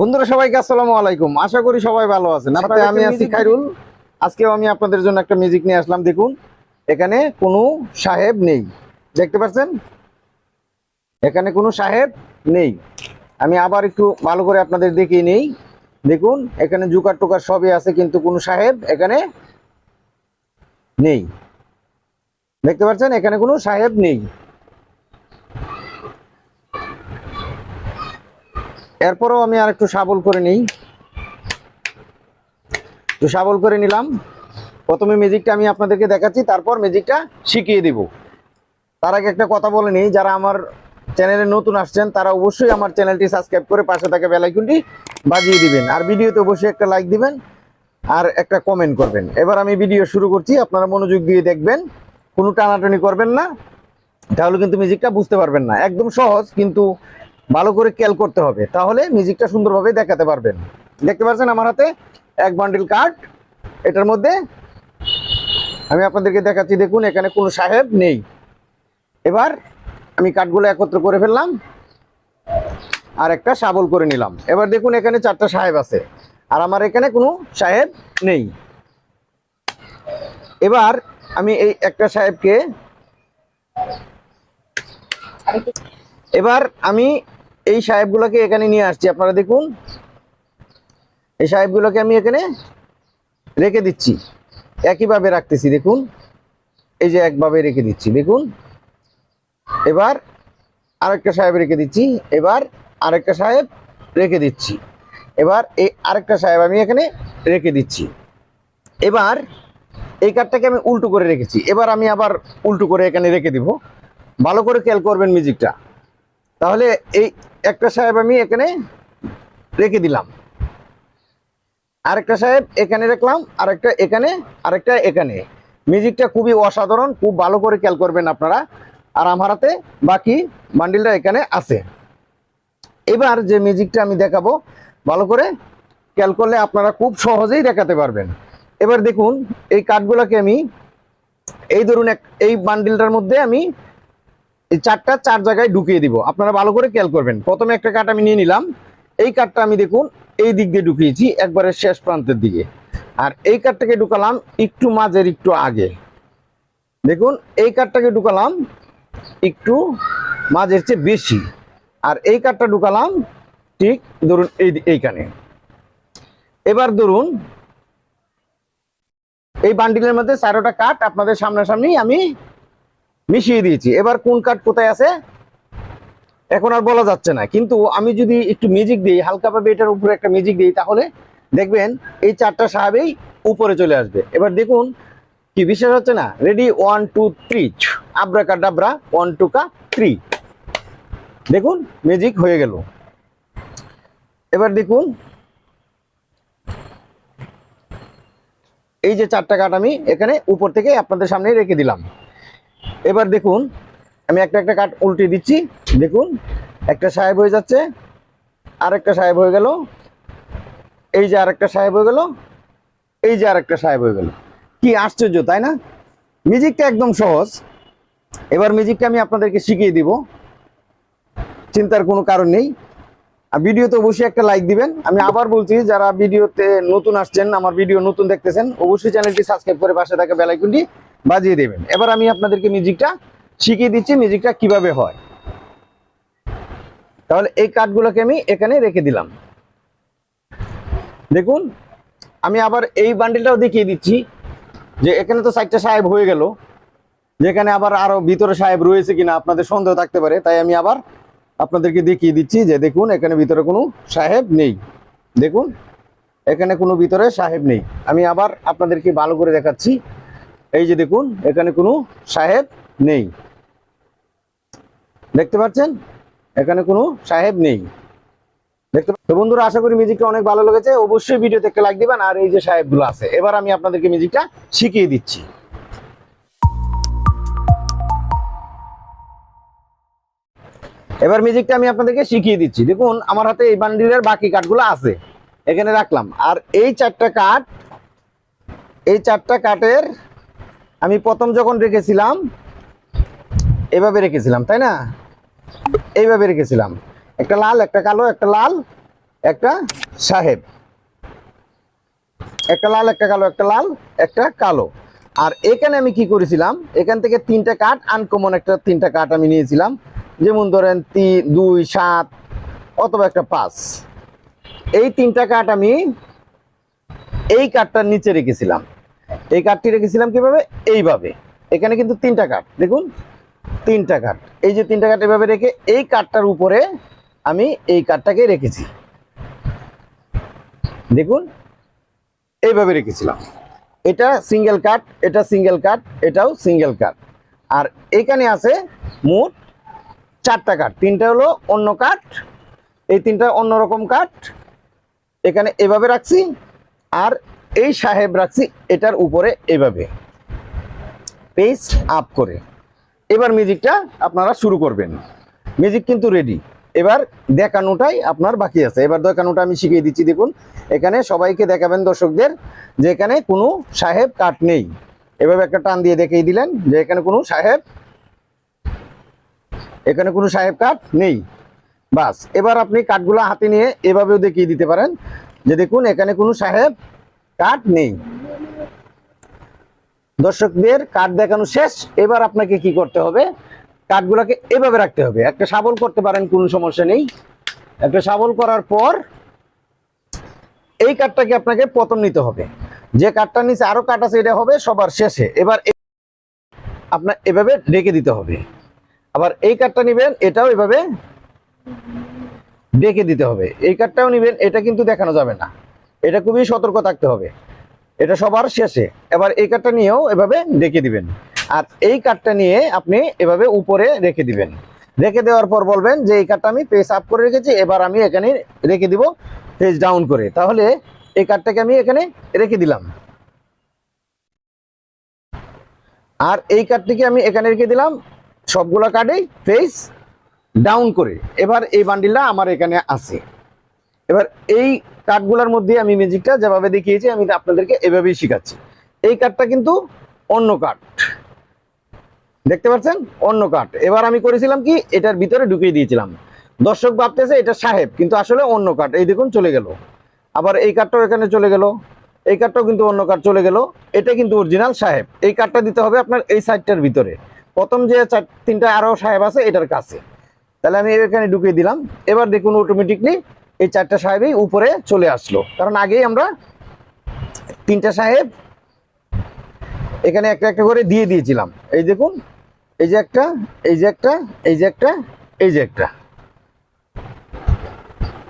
বন্ধুরা সবাইকে আসসালামু আলাইকুম। আশা করি সবাই ভালো আছেন। আপনাদের আমি আছি খাইরুল। আজকেও আমি আপনাদের জন্য একটা মিউজিক নিয়ে আসলাম দেখুন। এখানে কোনো সাহেব নেই। দেখতে পাচ্ছেন? এখানে কোনো সাহেব নেই। আমি আবার একটু ভালো করে আপনাদের দেখিয়ে নেই। দেখুন এখানে জুকার টুকার সবই আছে কিন্তু কোনো সাহেব এখানে নেই। দেখতে পাচ্ছেন? এখানে কোনো সাহেব নেই। এরপরও আমি আর একটু সাবল করে নিই। তো সাবল করে নিলাম। প্রথমে ম্যাজিকটা আমি আপনাদেরকে দেখাচ্ছি, তারপর ম্যাজিকটা শিখিয়ে দিব। তার আগে একটা কথা বলে নিই, যারা আমার চ্যানেলে নতুন আসছেন, তারা অবশ্যই আমার চ্যানেলটি সাবস্ক্রাইব করে পাশে থাকা বেলাইকনটি বাজিয়ে দিবেন। আর ভিডিওতে অবশ্যই একটা লাইক দিবেন আর একটা কমেন্ট করবেন। এবার আমি ভিডিও শুরু করছি, আপনারা মনোযোগ দিয়ে দেখবেন। কোনো টানাটানি করবেন না। তাহলে কিন্তু মিউজিকটা বুঝতে পারবেন না। একদম সহজ, কিন্তু ভালো করে খেয়াল করতে হবে। তাহলে মিউজিকটা সুন্দরভাবে দেখাতে পারবেন। দেখতে পাচ্ছেন আমার হাতে এক বান্ডিল কার্ড এটার মধ্যে আমি আপনাদেরকে দেখাচ্ছি দেখুন এখানে কোনো সাহেব নেই। এবার আমি কাঠগুলো একত্র করে ফেললাম আর একটা শাবল করে নিলাম। এবার দেখুন এখানে চারটা সাহেব আছে আর আমার এখানে কোনো সাহেব নেই। এবার আমি এই একটা সাহেবকে এবার আমি এই সাহেবগুলোকে এখানে নিয়ে আসছি, আপনারা দেখুন। এই সাহেবগুলোকে আমি এখানে রেখে দিচ্ছি। একইভাবে রাখতেছি, দেখুন। এই যে একভাবে রেখে দিচ্ছি, দেখুন। এবার আরেকটা সাহেব রেখে দিচ্ছি, এবার আরেকটা সাহেব রেখে দিচ্ছি। এবার এই আরেকটা সাহেব আমি এখানে রেখে দিচ্ছি। এবার এই কার্ডটাকে আমি উল্টো করে রেখেছি। এবার আমি আবার উল্টো করে এখানে রেখে দিব। ভালো করে খেয়াল করবেন মিউজিকটা। তাহলে এই একটা সাহেব আমি এখানে রেখে দিলাম। আরেকটা সাহেব এখানে রাখলাম, আরেকটা এখানে আরেকটা এখানে। মিউজিকটা খুবই অসাধারণ, খুব ভালো করে খেয়াল করবেন আপনারা। আর আমার হাতে বাকি বান্ডিলটা এখানে আছে। এবার যে মিউজিকটা আমি দেখাবো, ভালো করে খেয়াল করলে আপনারা খুব সহজেই দেখাতে পারবেন। এবার দেখুন, এই কাঠগুলোকে আমি, এই ধরুন এক, এই বান্ডিলটার মধ্যে আমি এই চারটা চার জায়গায় ঢুকিয়ে দিব। আপনারা ভালো করে খেয়াল করবেন। প্রথমে একটা কাঠ আমি নিয়ে নিলাম। এই কাঠটা আমি দেখুন, এই দিক দিয়ে ঢুকিয়েছি, একবারে শেষ প্রান্তের দিকে। আর এই কাঠটাকে ঢুকালাম একটু মাঝের, একটু আগে। দেখুন, এই কাঠটাকে ঢুকালাম একটু মাঝের চেয়ে বেশি। আর এই কাঠটা ঢুকালাম ঠিক, ধরুন, এই এইখানে। এবার ধরুন, এই বান্ডিলের মধ্যে চারোটা কাঠ আপনাদের সামনাসামনি আমি মিশিয়ে দিয়েছি। এবার কোন কাঠ কোথায় আছে? এখন আর বলা যাচ্ছে না। কিন্তু আমি যদি একটু মিউজিক দিই হালকাভাবে এটার উপরে একটা মিউজিক দিই, তাহলে দেখবেন এই চারটা সাহাবেই উপরে চলে আসবে। এবার দেখুন, কি বিশ্বাস হচ্ছে না? Ready one two three abracadabra one two কা থ্রি দেখুন মিউজিক হয়ে গেল। এবার দেখুন, এই যে চারটা কাঠ আমি এখানে উপর থেকে আপনাদের সামনে রেখে দিলাম। এবার দেখুন, আমি একটা একটা কাঠ উল্টে দিচ্ছি। দেখুন, একটা সাহেব হয়ে যাচ্ছে আর একটা সাহেব হয়ে গেল, এই যে আরেকটা সাহেব হয়ে গেল, এই যে আরেকটা সাহেব হয়ে গেল। কি আশ্চর্য, তাই না? মিউজিকটা একদম সহজ। এবার মিউজিকটা আমি আপনাদেরকে শিখিয়ে দিব। চিন্তার কোনো কারণ নেই। আর ভিডিওতে অবশ্যই একটা লাইক দিবেন। আমি আবার বলছি, যারা ভিডিওতে নতুন আসছেন, আমার ভিডিও নতুন দেখতেছেন, অবশ্যই চ্যানেলটি সাবস্ক্রাইব করে পাশে থাকা বেলাইকনটি বাজিয়ে দেবেন। এবার আমি আপনাদেরকে মিউজিকটা শিখিয়ে দিচ্ছি মিউজিকটা কীভাবে হয়। তাহলে এই কাঠগুলোকে আমি এখানে রেখে দিলাম। দেখুন, আমি আবার এই বান্ডিলটাও দেখিয়ে দিচ্ছি যে এখানে তো সাইডটা সাহেব হয়ে গেল, যেখানে আবার আরও ভিতরে সাহেব রয়েছে কিনা আপনাদের সন্দেহ থাকতে পারে, তাই আমি আবার আপনাদেরকে দেখিয়ে দিচ্ছি যে দেখুন, এখানে ভিতরে কোনো সাহেব নেই। দেখুন, এখানে কোনো ভিতরে সাহেব নেই। আমি আবার আপনাদেরকে ভালো করে দেখাচ্ছি। এই যে দেখুন, এখানে কোনো সাহেব নেই। দেখতে পাচ্ছেন? এখানে কোনো সাহেব নেই। দেখতে তো বন্ধুরা, আশা করি মিউজিকটা অনেক ভালো লেগেছে। অবশ্যই ভিডিওতে একটা লাইক দিবেন। আর এই যে সাহেবগুলো আছে, এবার আমি আপনাদেরকে মিউজিকটা শিখিয়ে দিচ্ছি। এবার মিউজিকটা আমি আপনাদেরকে শিখিয়ে দিচ্ছি। দেখুন, আমার হাতে এই বান্ডিলের বাকি কাঠগুলো আছে। এখানে রাখলাম। আর এই চারটা কাঠ এই চারটা কাঠের আমি প্রথম যখন রেখেছিলাম, এভাবে রেখেছিলাম, তাই না? এইভাবে রেখেছিলাম। একটা লাল, একটা কালো, একটা লাল, একটা সাহেব। একটা লাল, একটা কালো, একটা লাল, একটা কালো। আর এখানে আমি কি করেছিলাম? এখান থেকে তিনটা কাঠ আনকমন একটা তিনটা কাঠ আমি নিয়েছিলাম। যেমন ধরেন তিন দুই, সাত, অথবা একটা পাঁচ। এই তিনটা কাঠ আমি এই কাঠটার নিচে রেখেছিলাম। এই কাঠটি রেখেছিলাম কীভাবে? এইভাবে। এখানে কিন্তু তিনটা কাঠ। দেখুন, তিনটা কাঠ। এই যে তিনটা কাঠ এভাবে রেখে এই কাঠটার উপরে আমি এই কাঠটাকে রেখেছি। দেখুন, এইভাবে রেখেছিলাম। এটা সিঙ্গেল কাঠ, এটা সিঙ্গেল কাঠ, এটাও সিঙ্গেল কাঠ। আর এখানে আছে মোট চারটা কাঠ। তিনটা হলো অন্য কাঠ, এই তিনটা অন্যরকম কাঠ। এখানে এভাবে রাখছি। আর এই সাহেব রাখছি এটার উপরে এভাবে। পেস্ট আপ করে। এবার মিউজিকটা আপনারা শুরু করবেন। মিউজিক কিন্তু রেডি এবার দেখানোটাই আপনার বাকি আছে। এবার দেখানোটা আমি শিখিয়ে দিচ্ছি। দেখুন, এখানে সবাইকে দেখাবেন দর্শকদের যে এখানে কোনো সাহেব কাঠ নেই। এভাবে একটা টান দিয়ে দেখিয়ে দিলেন যে এখানে কোনো সাহেব এখানে কোনো সাহেব কাঠ নেই। বাস, এবার আপনি কাঠগুলো হাতে নিয়ে এভাবেও দেখিয়ে দিতে পারেন। যে দেখুন, এখানে কোনো সাহেব কাঠ নেই। দর্শকদের কাঠ দেখানো শেষ। এবার আপনাকে কি করতে হবে? কাঠগুলোকে এভাবে রাখতে হবে। একটা শাবল করতে পারেন, কোনো সমস্যা নেই। একটা শাবল করার পর এই কাঠটাকে আপনাকে পতন নিতে হবে। যে কাঠটা নিচে আরও কাঠ আছে, এটা হবে সবার শেষে। এবার আপনার এভাবে ডেকে দিতে হবে। আবার এই কাঠটা নেবেন, এটাও এভাবে ডেকে দিতে হবে। এই কাঠটাও নেবেন, এটা কিন্তু দেখানো যাবে না। এটা খুবই সতর্ক থাকতে হবে। এটা সবার শেষে। এবার এই কাঠটা নিয়েও এভাবে ডেকে দিবেন। আর এই কাঠটা নিয়ে আপনি এভাবে উপরে রেখে দিবেন। রেখে দেওয়ার পর বলবেন যে, এই কাঠটা আমি পেস আপ করে রেখেছি, এবার আমি এখানে রেখে দিব পেজ ডাউন করে। তাহলে এই কাঠটাকে আমি এখানে রেখে দিলাম। আর এই কাঠটিকে আমি এখানে রেখে দিলাম সবগুলো কার্ডেই ফেস ডাউন করে। এবার এই বান্ডিলটা আমার এখানে আছে। এবার এই কাঠগুলোর মধ্যে আমি ম্যাজিকটা যেভাবে দেখিয়েছি, আমি আপনাদেরকে এভাবেই শেখাচ্ছি। এই কাঠটা কিন্তু অন্য কাঠ দেখতে পাচ্ছেন? অন্য কাঠ এবার আমি করেছিলাম কি? এটার ভিতরে ঢুকিয়ে দিয়েছিলাম। দর্শক ভাবতেছে এটা সাহেব, কিন্তু আসলে অন্য কাঠ এই দেখুন, চলে গেল। আবার এই কাঠটাও এখানে চলে গেল। এই কাঠটাও কিন্তু অন্য কাঠ চলে গেল। এটা কিন্তু অরিজিনাল সাহেব। এই কাঠটা দিতে হবে আপনার এই সাইডটার ভিতরে। প্রথম যে চার, তিনটা আরও সাহেব আছে, এটার কাছে। তাহলে আমি এখানে ঢুকিয়ে দিলাম। এবার দেখুন অটোমেটিকলি এই চারটা সাহেবই উপরে চলে আসলো। কারণ আগেই আমরা তিনটা সাহেব এখানে একটা একটা করে দিয়ে দিয়েছিলাম। এই দেখুন, এই যে একটা, এই যে একটা, এই যে একটা, এই যে একটা।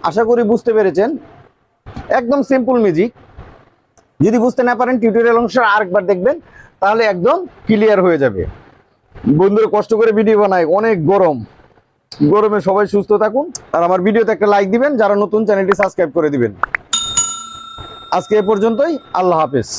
আশা করি বুঝতে পেরেছেন। একদম সিম্পল মিউজিক যদি বুঝতে না পারেন টিউটোরিয়াল অংশ আরেকবার দেখবেন, তাহলে একদম ক্লিয়ার হয়ে যাবে। বন্ধুরা কষ্ট করে ভিডিও বানায়, অনেক গরম। গরমে সবাই সুস্থ থাকুন আর আমার ভিডিওতে একটা লাইক দিবেন, যারা নতুন চ্যানেলটি সাবস্ক্রাইব করে দিবেন। আজকে এ পর্যন্তই, আল্লাহ হাফেজ।